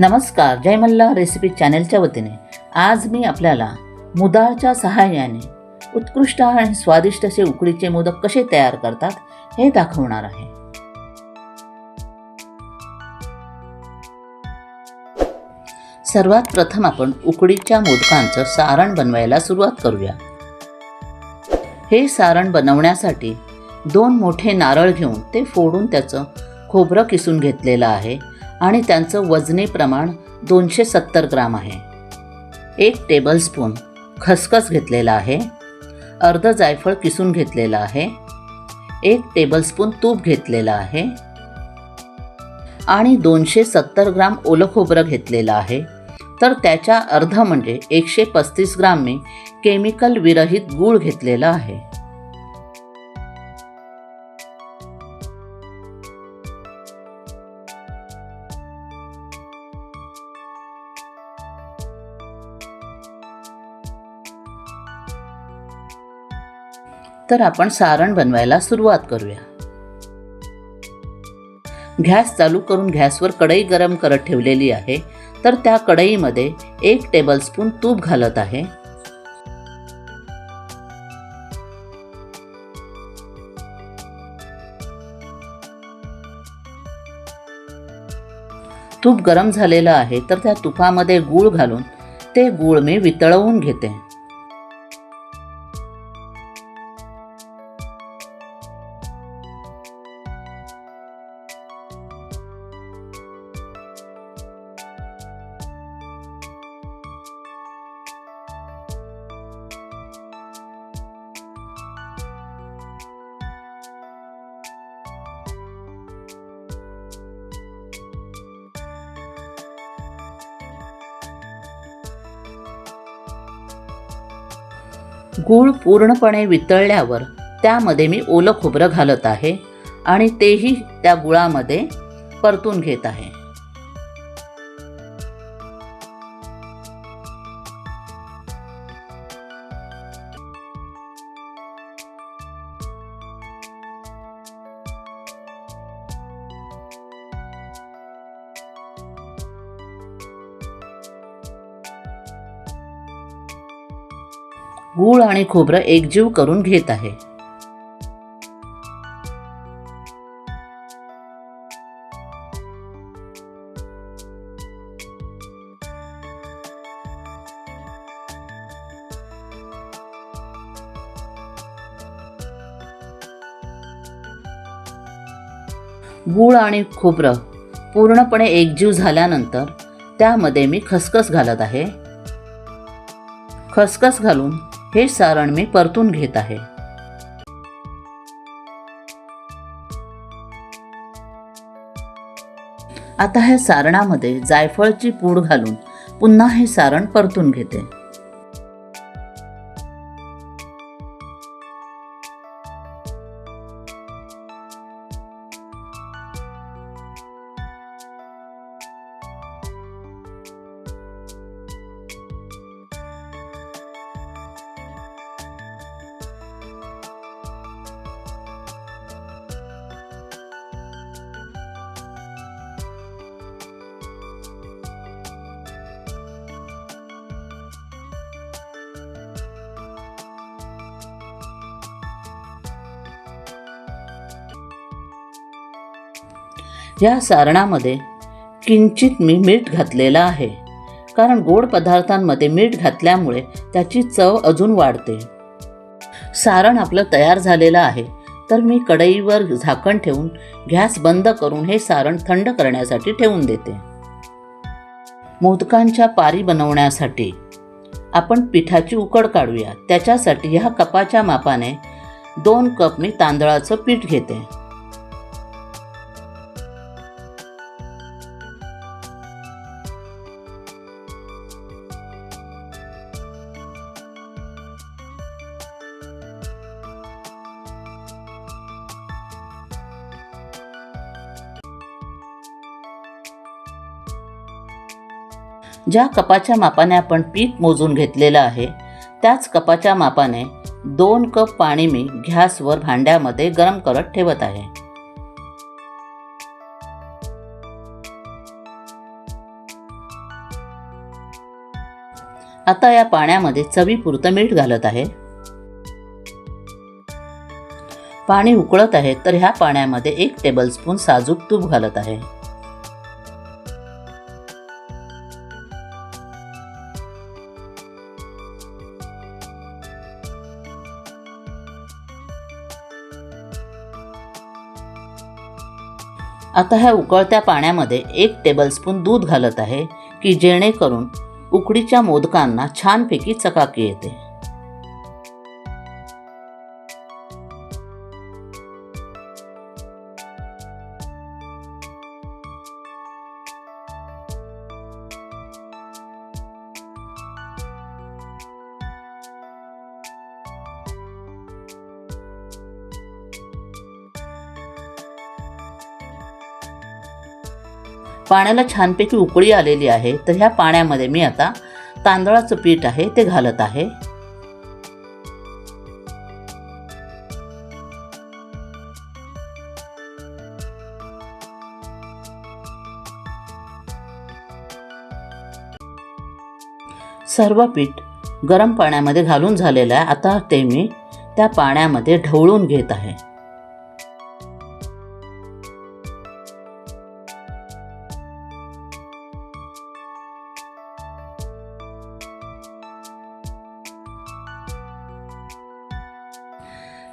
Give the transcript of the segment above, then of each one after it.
नमस्कार जय मल्ला रेसिपी चॅनेलच्या वतीने. आज मी आपल्याला मुदाळच्या सहाय्याने उत्कृष्ट आणि स्वादिष्ट असे उकडीचे मोदक कसे तयार करतात हे दाखवणार आहे. सर्वात प्रथम आपण उकडीच्या मोदकांचं सारण बनवायला सुरुवात करूया. हे सारण बनवण्यासाठी दोन मोठे नारळ घेऊन ते फोडून त्याचं खोबरं किसून घेतलेलं आहे. आणि त्यांचं वजनी प्रमाण दोनशे सत्तर ग्राम आहे. एक टेबलस्पून खसखस घेतलेला आहे. अर्ध जायफळ किसून घेतलेलं आहे. एक टेबलस्पून तूप घेतलेलं आहे. आणि दोनशे सत्तर ग्राम ओलं खोबरं घेतलेलं आहे. तर त्याच्या अर्ध म्हणजे एकशे पस्तीस ग्राम मी केमिकल विरहित गूळ घेतलेला आहे. तर आपण सारण बनवायला सुरुवात करूया. गॅस चालू करून गॅसवर कढई गरम करत ठेवलेली आहे तर त्या कढईमध्ये एक टेबलस्पून तूप घालत आहे. तूप गरम झालेलं आहे तर त्या तुपामध्ये गूळ घालून ते गूळ मी वितळवून घेते. गूळ पूर्णपणे वितळल्यावर त्यामध्ये मी ओलं खोबरं घालत आहे आणि तेही त्या गुळामध्ये परतून घेत आहे. आणि खोबरं एकजीव करून घेत आहे. गूळ आणि खोबरं पूर्णपणे एकजीव झाल्यानंतर त्यामध्ये मी खसखस घालत आहे. खसखस घालून हे सारण मी परतून घेत आहे. आता ह्या सारणामध्ये जायफळची पूड घालून पुन्हा हे सारण परतून घेते. या सारणामध्ये किंचित मी मीठ घातलेलं आहे. कारण गोड पदार्थांमध्ये मीठ घातल्यामुळे त्याची चव अजून वाढते. सारण आपलं तयार झालेलं आहे तर मी कढईवर झाकण ठेवून गॅस बंद करून हे सारण थंड करण्यासाठी ठेवून देते. मोदकांच्या पारी बनवण्यासाठी आपण पिठाची उकड काढूया. त्याच्यासाठी ह्या कपाच्या मापाने दोन कप मी तांदळाचं पीठ घेते. ज्या कपाच्या मापाने आपण पीठ मोजून घेतलेलं आहे त्याच कपाच्या मापाने दोन कप पाणी मी घ्यासवर भांड्यामध्ये गरम करत ठेवत आहे. आता या पाण्यामध्ये चवीपुरतं मीठ घालत आहे. पाणी उकळत आहे तर ह्या पाण्यामध्ये एक टेबलस्पून साजूक तूप घालत आहे. आता ह्या उकळत्या पाण्यामध्ये एक टेबलस्पून दूध घालत आहे की जेणेकरून उकडीच्या मोदकांना छानपैकी चकाकी येते. पाण्याला छानपैकी उकळी आलेली आहे तर ह्या पाण्यामध्ये मी आता तांदळाचं पीठ आहे ते घालत आहे. सर्व पीठ गरम पाण्यामध्ये घालून झालेलं आहे. आता ते मी त्या पाण्यामध्ये ढवळून घेत आहे.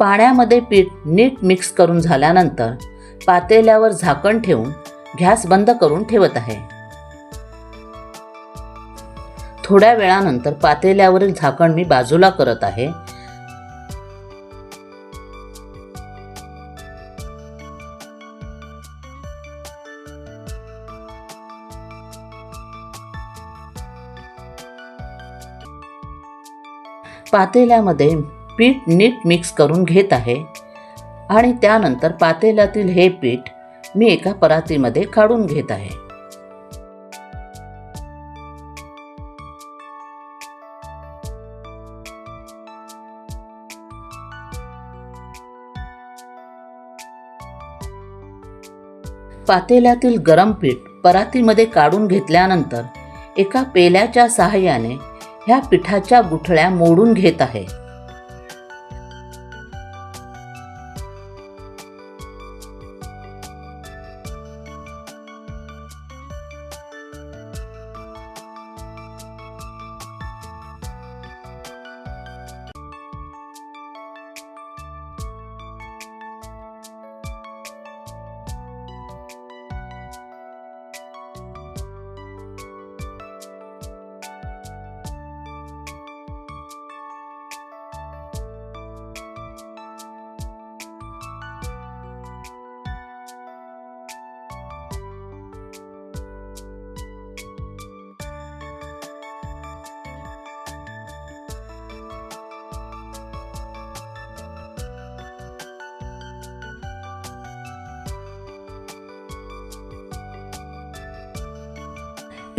पाण्यामध्ये पीठ नीट मिक्स करून झाल्यानंतर पातेल्यावर झाकण ठेवून गॅस बंद करून ठेवत आहे. थोड्या वेळानंतर पातेल्यावरील झाकण मी बाजूला करत आहे. पातेल्यामध्ये पीठ नीट मिक्स करून घेत आहे. आणि त्यानंतर पातेल्यातील हे पीठ मी एका परातीमध्ये काढून घेत आहे. पातेल्यातील गरम पीठ परातीमध्ये काढून घेतल्यानंतर एका पेल्याच्या सहाय्याने ह्या पिठाच्या गुठळ्या मोडून घेत आहे.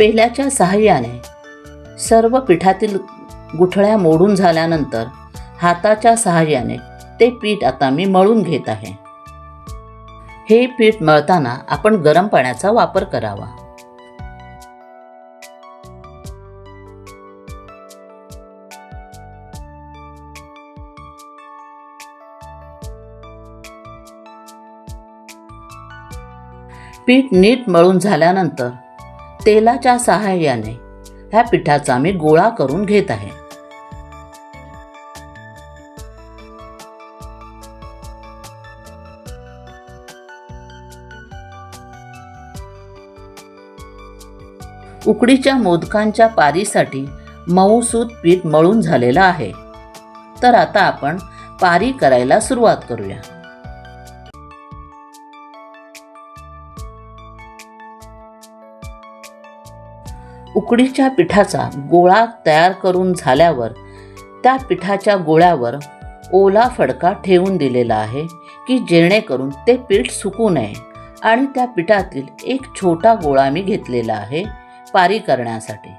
पेल्याच्या सहाय्याने सर्व पिठातील गुठळ्या मोडून झाल्यानंतर हाताच्या सहाय्याने ते पीठ आता मी मळून घेत आहे. हे पीठ मळताना आपण गरम पाण्याचा वापर करावा. पीठ नीट मळून झाल्यानंतर तेलाच्या सहाय्याने ह्या पिठाचा मी गोळा करून घेत आहे. उकडीच्या मोदकांच्या पारीसाठी मऊसूत पीठ मळून झालेलं आहे. तर आता आपण पारी करायला सुरुवात करूया. उकडीच्या पिठाचा गोळा तयार करून झाल्यावर त्या पिठाच्या गोळ्यावर ओला फडका ठेवून दिलेला आहे की जेणेकरून ते पीठ सुकू नये आणि त्या पिठातील एक छोटा गोळा मी घेतलेला आहे पारी करण्यासाठी.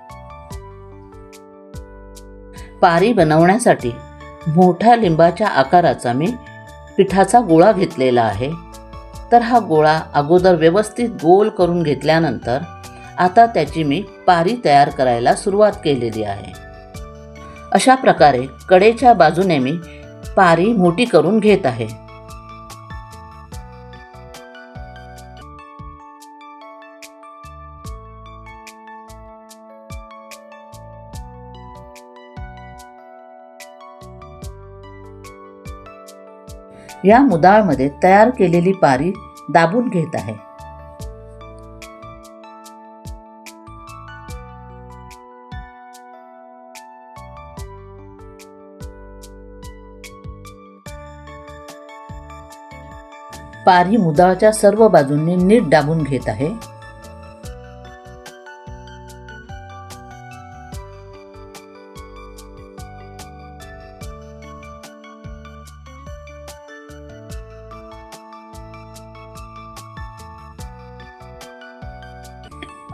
पारी बनवण्यासाठी मोठ्या लिंबाच्या आकाराचा मी पिठाचा गोळा घेतलेला आहे. तर हा गोळा अगोदर व्यवस्थित गोल करून घेतल्यानंतर आता त्याची मी पारी तयार करायला सुरुवात केलेली आहे. अशा प्रकारे कडेच्या बाजूने मी पारी मोठी करून घेत आहे. या मुदाळमध्ये तयार केलेली पारी दाबून घेत आहे. पारी मुदाळच्या सर्व बाजूंनी नीट डाबून घेत आहे.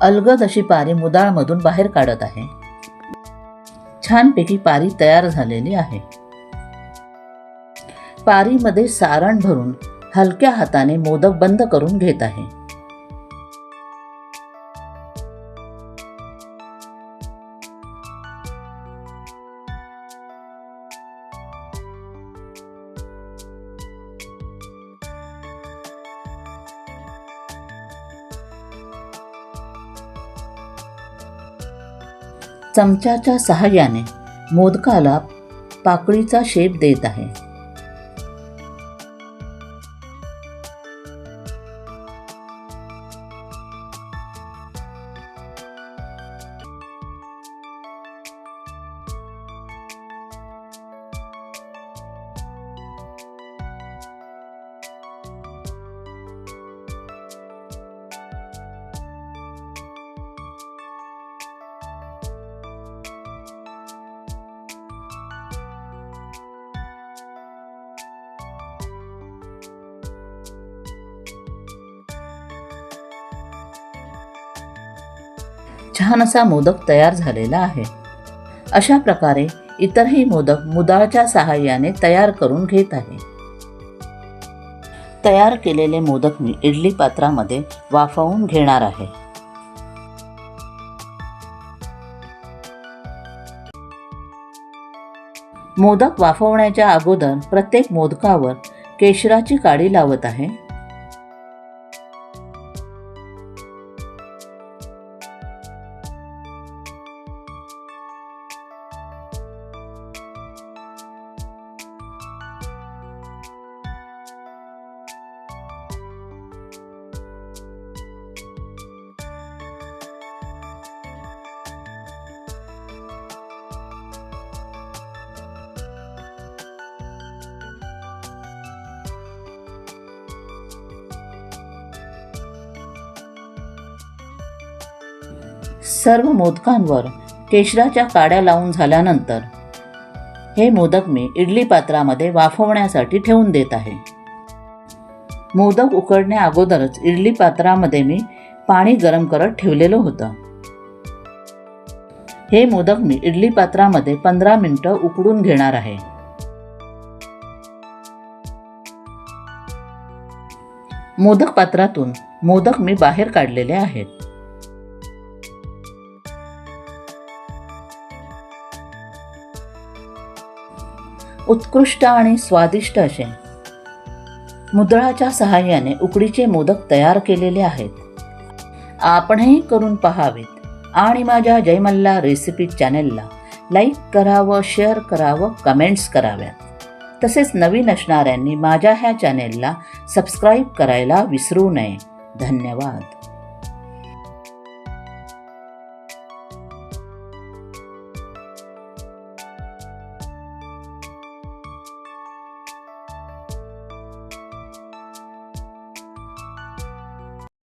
अलगद अशी पारी मुदाळमधून बाहेर काढत आहे. छानपैकी पारी तयार झालेली आहे. पारीमध्ये सारण भरून हलक्या हाताने मोदक बंद करून घेत आहे. चमच्याच्या सहाय्याने मोदकाला पाकळीचा शेप देत आहे. छान असा मोदक तयार झालेला आहे. अशा प्रकारे इतरही मोदक मुदाळच्या सहाय्याने तयार करून घेत आहे. तयार केलेले मोदक मी इडली पात्रामध्ये वाफवून घेणार आहे. मोदक वाफवण्याच्या अगोदर प्रत्येक मोदकावर केशराची काडी लावत आहे. सर्व मोदकांवर केशराच्या काड्या लावून झाल्यानंतर हे मोदक मी इडली पात्रामध्ये वाफवण्यासाठी ठेवून देत आहे. मोदक उकडण्या अगोदरच इडली पात्रामध्ये मी पाणी गरम करत ठेवलेलं होतं. हे मोदक मी इडली पात्रामध्ये पंधरा मिनटं उकडून घेणार आहे. मोदक पात्रातून मोदक मी बाहेर काढलेले आहेत. उत्कृष्ट आणि स्वादिष्ट असे. मुदळाच्या सहाय्याने उकडीचे मोदक तयार केलेले आहेत. आपणही करून पहावेत आणि माझ्या जयमल्ला रेसिपी चॅनेलला लाईक करावं शेअर करावं कमेंट्स कराव्यात. तसेच नवीन असणाऱ्यांनी माझ्या ह्या चॅनेलला सबस्क्राईब करायला विसरू नये. धन्यवाद.